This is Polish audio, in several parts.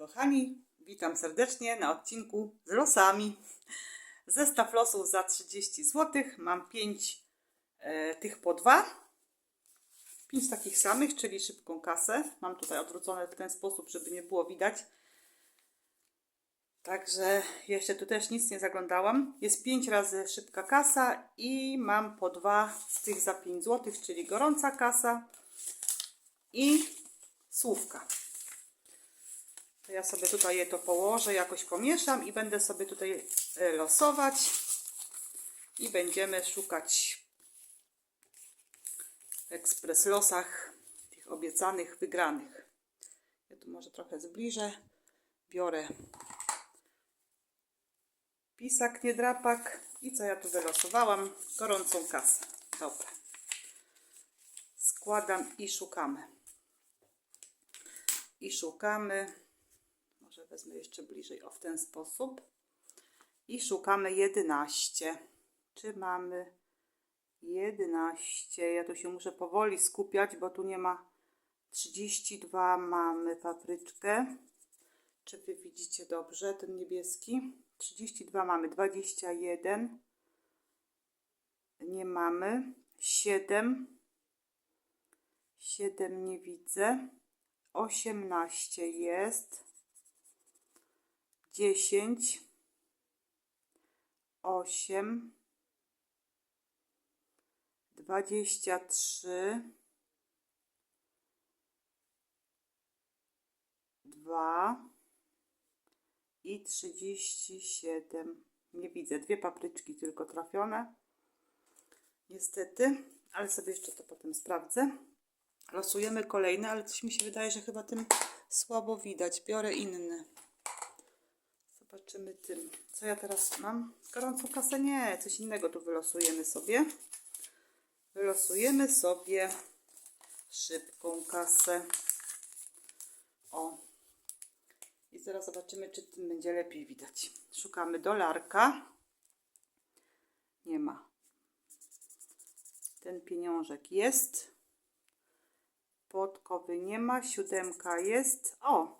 kochani, witam serdecznie na odcinku z losami. Zestaw losów za 30 zł. Mam 5 e, tych po dwa. 5 takich samych, czyli szybką kasę. Mam tutaj odwrócone w ten sposób, żeby nie było widać. Także jeszcze tu też nic nie zaglądałam. Jest 5 razy szybka kasa i mam po dwa z tych za 5 zł, czyli gorąca kasa i słówka. To ja sobie tutaj je to położę, jakoś pomieszam i będę sobie tutaj e, losować i będziemy szukać w ekspres losach tych obiecanych wygranych. Ja tu może trochę zbliżę. Biorę pisak, nie drapak i co ja tu wylosowałam? Gorącą kasę. Dobra. Składam i szukamy. I szukamy. Wezmę jeszcze bliżej, o w ten sposób. I szukamy 11. Czy mamy 11? Ja tu się muszę powoli skupiać, bo tu nie ma 32. Mamy papryczkę. Czy wy widzicie dobrze ten niebieski? 32 mamy, 21 nie mamy, 7 7 nie widzę, 18 jest, 10 8 23 2 i 37. Nie widzę, dwie papryczki tylko trafione. Niestety, ale sobie jeszcze to potem sprawdzę. Losujemy kolejne, ale coś mi się wydaje, że chyba tym słabo widać. Biorę inny. Zobaczymy tym. Co ja teraz mam? Gorącą kasę? Nie, coś innego tu wylosujemy sobie. Wylosujemy sobie szybką kasę. O, i zaraz zobaczymy, czy tym będzie lepiej widać. Szukamy dolarka. Nie ma. Ten pieniążek jest. Podkowy nie ma. Siódemka jest. O!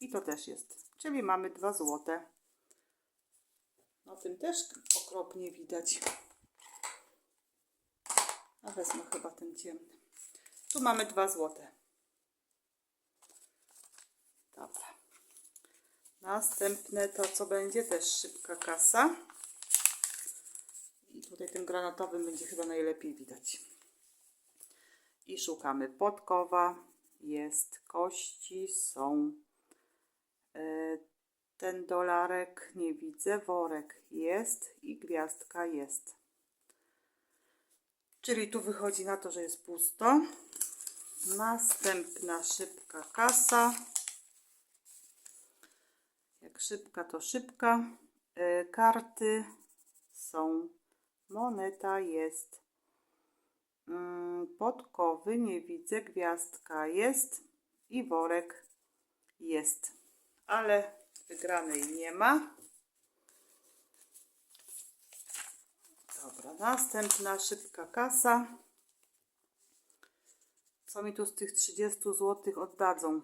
I to też jest. Czyli mamy dwa złote. No tym też okropnie widać. A wezmę chyba ten ciemny. Tu mamy dwa złote. Dobra. Następne to co będzie też szybka kasa. I tutaj tym granatowym będzie chyba najlepiej widać. I szukamy podkowa. Jest kości, są ten dolarek nie widzę, worek jest i gwiazdka jest. Czyli tu wychodzi na to, że jest pusto. Następna szybka kasa. Jak szybka, to szybka. E, karty są. Moneta jest. Mm, podkowy nie widzę. Gwiazdka jest. I worek jest. Ale wygranej nie ma. Dobra, następna szybka kasa. Co mi tu z tych 30 zł oddadzą?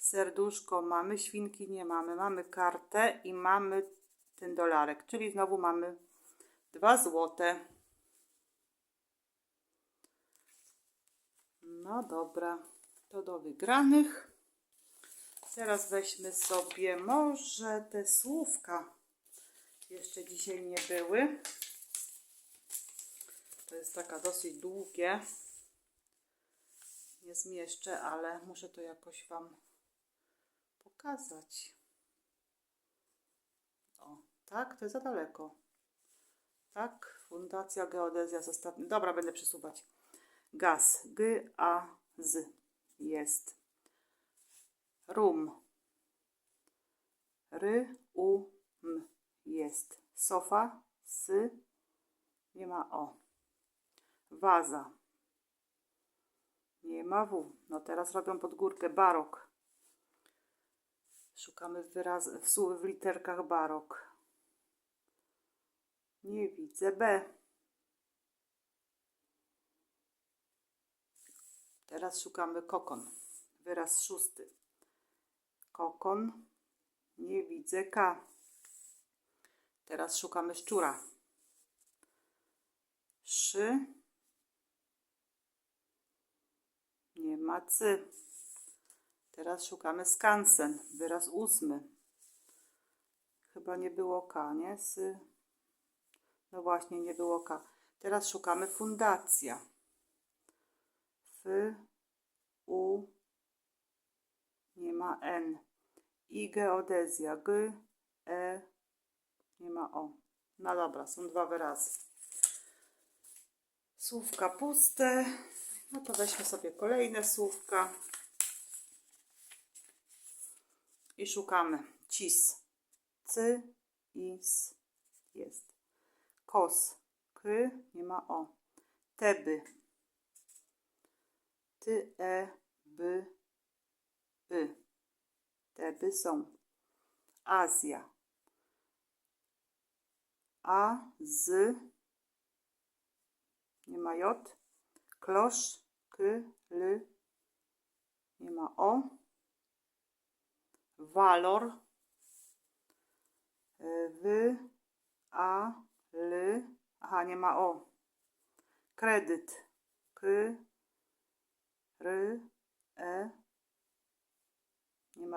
serduszko mamy, świnki nie mamy. Mamy kartę i mamy ten dolarek, czyli znowu mamy 2 złote. No dobra, to do wygranych. Teraz weźmy sobie może te słówka. Jeszcze dzisiaj nie były. To jest taka dosyć długie. Nie zmieszczę, ale muszę to jakoś Wam pokazać. O, tak, to jest za daleko. Tak, Fundacja Geodezja z ostatnim. Dobra, będę przesuwać. Gaz. G, A, Z. Jest. Rum. R, U, M. Jest. Sofa. S. Nie ma O. Waza. Nie ma W. No teraz robią pod górkę barok. Szukamy wyraz, w, w literkach barok. Nie widzę B. Teraz szukamy kokon. Wyraz szósty. Kokon, nie widzę K. Teraz szukamy szczura. Szy, nie ma cy. Teraz szukamy skansen, wyraz ósmy. Chyba nie było K, nie? Sy. No właśnie, nie było K. Teraz szukamy fundacja. F, U, nie ma N. I geodezja. G, E, nie ma O. No dobra, są dwa wyrazy. Słówka puste. No to weźmy sobie kolejne słówka. I szukamy. Cis. C, I, S. Jest. Kos. K, nie ma O. Teby. Ty, E, by, y. Teby są. Azja. A, z, nie ma J. Klosz, K, L, nie ma O. Walor, W, A, L, aha, nie ma O. Kredyt, K, R, E,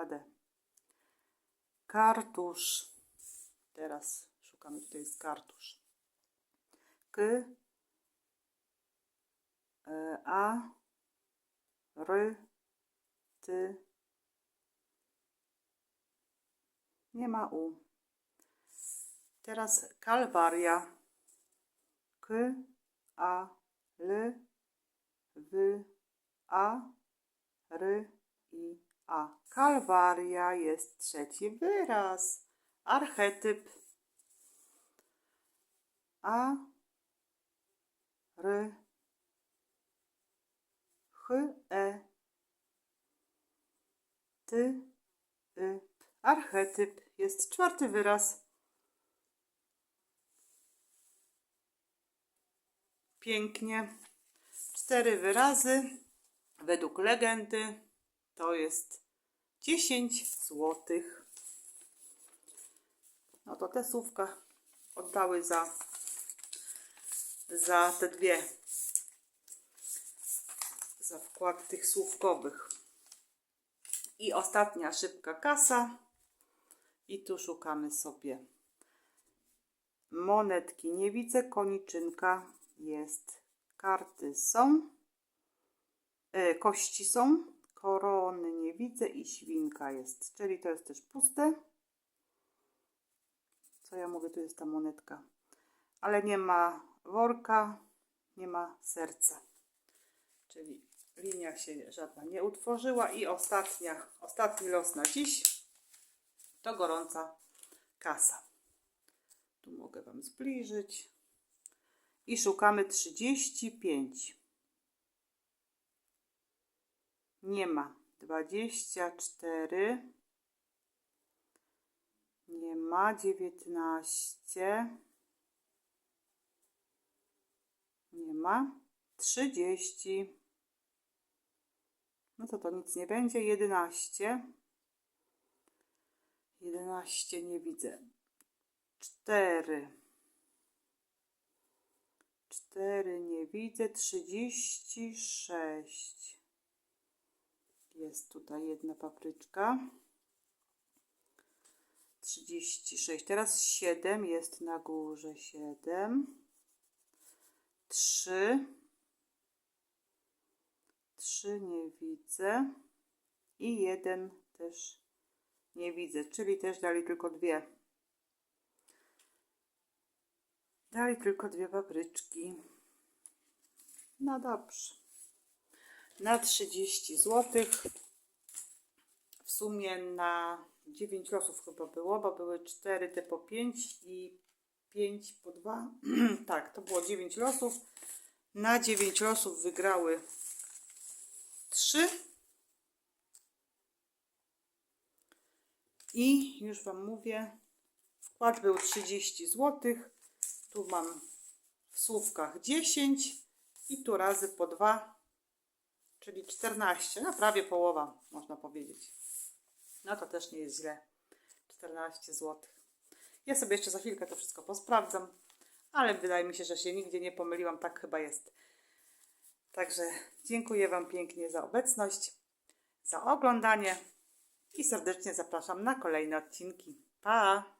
D. Kartusz, teraz szukamy tutaj jest kartusz. K, E, A, R, Ty, nie ma U. Teraz kalwaria. K, A, L, W, A, R, I, A. Kalwaria jest trzeci wyraz. Archetyp. A, R, H, E, Ty, Y. Archetyp jest czwarty wyraz. Pięknie. Cztery wyrazy. Według legendy to jest 10 złotych. No to te słówka oddały za, za te dwie. Za wkład tych słówkowych. I ostatnia szybka kasa. I tu szukamy sobie monetki. Nie widzę, koniczynka jest. Karty są. E, kości są. Korony nie widzę i świnka jest. Czyli to jest też puste. Co ja mówię? Tu jest ta monetka. Ale nie ma worka, nie ma serca. Czyli linia się żadna nie utworzyła. I ostatnia, ostatni los na dziś to gorąca kasa. Tu mogę Wam zbliżyć. I szukamy 35. Nie ma. 24. Nie ma. 19. Nie ma. 30. No to to nic nie będzie. 11. 11 nie widzę. 4. 4 nie widzę. 36. Jest tutaj jedna papryczka. 36. Teraz 7 jest na górze. 7. 3. 3 nie widzę. I 1 też nie widzę, czyli też dali tylko dwie. Dali tylko dwie papryczki. No dobrze. Na 30 zł. W sumie na 9 losów chyba było, bo były 4 te po 5 i 5 po 2. tak, to było 9 losów. Na 9 losów wygrały 3. I już Wam mówię, wkład był 30 zł. Tu mam w słówkach 10 i tu razy po 2, czyli 14, no prawie połowa można powiedzieć. No to też nie jest źle. 14 zł. Ja sobie jeszcze za chwilkę to wszystko posprawdzam, ale wydaje mi się, że się nigdzie nie pomyliłam, tak chyba jest. Także dziękuję Wam pięknie za obecność, za oglądanie i serdecznie zapraszam na kolejne odcinki. Pa!